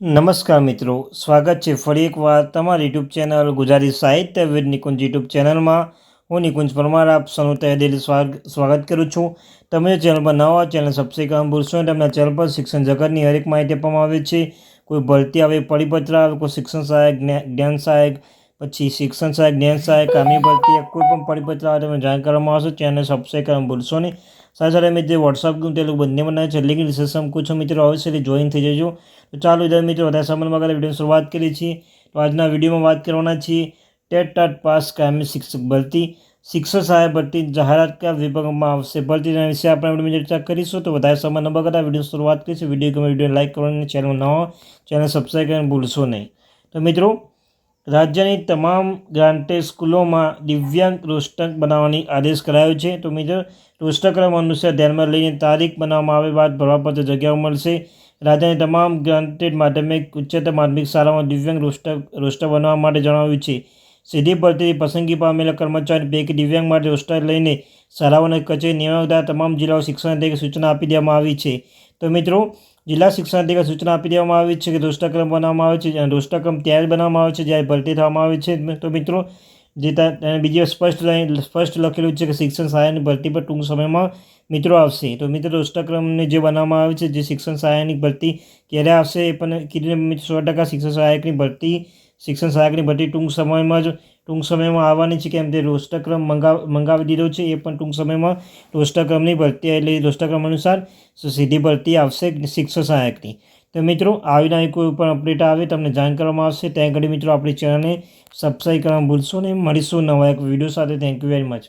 નમસ્કાર મિત્રો, સ્વાગત છે ફરી એકવાર તમારી યુટ્યુબ ચેનલ ગુજરાતી સાહિત્ય વિદ નિકુંજ યુટ્યુબ ચેનલમાં. હું નિકુંજ પરમાર, આપ સૌનું તહે દિલ સ્વાગત કરું છું. તમે ચેનલ પર નવા ચેનલ સબસ્ક્રાઈબ કરવાનું ભૂલશો નહીં. તમને ચેનલ પર શિક્ષણ જગતની હરેક માહિતી આપવામાં આવે છે. કોઈ ભરતી આવે, પરિપત્ર આવે, કોઈ શિક્ષણ સહાયક જ્ઞાન સહાયક પછી શિક્ષણ સહાયક જ્ઞાન સહાયક કામની ભરતી કોઈ પણ પરિપત્ર આવે તમે જાણ કરવામાં આવશે. ચેનલ સબસ્ક્રાઈબ કરવાનું ભૂલશો નહીં. સાથે સાથે મેં જે વોટ્સઅપ ગ્રુપ તે લોકો બંને બનાવે છે લિંક ડિસ્ક્રિપ્શન પૂછો મિત્રો. અવશ્ય જોઈન થઈ જજો. તો ચાલો ઇધર મિત્રો, વધારે સમયમાં આગળ વિડીયોની શરૂઆત કરીએ છીએ. તો આજના વિડીયોમાં વાત કરવાના છીએ. ટેટ ટાટ પાસ કાયમી શિક્ષક ભરતી. શિક્ષક સહાય ભરતી જાહેરાત કયા વિભાગમાં આવશે? ભરતીના વિશે આપણે વીડિયો ચર્ચા કરીશું. તો વધારે સમય ન બગાડતા વીડિયો શરૂઆત કરીશું. વીડિયો ગમે વીડિયો લાઇક કરવાની ચેનલ ન ચેનલ સબસ્ક્રાઈબ કરવાનું ભૂલશો નહીં. તો મિત્રો રાજ્યની તમામ ગ્રાન્ટેડ સ્કૂલોમાં દિવ્યાંગ રોસ્ટર બનાવવાની આદેશ કરાયો છે. તો મિત્રો રોસ્ટરક્રમ અનુસાર ધ્યાનમાં લઈને તારીખ બનાવવામાં આવે બાદ ભરવાપત્ર જગ્યાઓ મળશે. રાજ્યની તમામ ગ્રાન્ટેડ માધ્યમિક, ઉચ્ચતર માધ્યમિક શાળામાં દિવ્યાંગ રોસ્ટર રોસ્ટર બનાવવા માટે જણાવ્યું છે. સીધી ભરતીથી પસંદગી પામેલા કર્મચારી પૈકી દિવ્યાંગ માટે રોસ્ટર લઈને શાળાઓને કચેરી નિયમતા તમામ જિલ્લાઓ શિક્ષણ અધિકારી સૂચના આપી દેવામાં આવી છે. તો મિત્રો, જિલ્લા શિક્ષણ અધિકારી સૂચના આપી દેવામાં આવી છે કે રોસ્ટરક્રમ બનાવવામાં આવે છે અને રોસ્ટરક્રમ ત્યારે બનાવવામાં આવે છે જ્યારે ભરતી થવામાં આવે છે. તો મિત્રો, જે બીજી સ્પષ્ટ સ્પષ્ટ લખેલું છે કે શિક્ષણ સહાયની ભરતી પર ટૂંક સમયમાં મિત્રો આવશે. તો મિત્રો રોસ્ટરક્રમને જે બનાવવામાં આવે છે, જે શિક્ષણ સહાયકની ભરતી ક્યારે આવશે એ પણ કીધું સો ટકા શિક્ષણ સહાયકની ભરતી, શિક્ષણ સહાયકની ભરતી ટૂંક સમયમાં જ ટૂંક સમયમાં આવવાની છે કેમ તે રોષ્ટક્રમ મંગાવ, મંગાવી દીધો છે, એ પણ ટૂંક સમયમાં રોષ્ટક્રમની ભરતી એટલે રોષ્ટક્રમ અનુસાર સીધી ભરતી આવશે શિક્ષક સહાયકની. તો મિત્રો, આવી આવી કોઈ પણ અપડેટ આવે, તમને જાણ કરવામાં આવશે. ત્યાં આગળ મિત્રો, આપણી ચેનલને સબસ્ક્રાઈબ કરવાનું ભૂલશો નહીં. મળીશું નવા એક વીડિયો સાથે. Thank you very much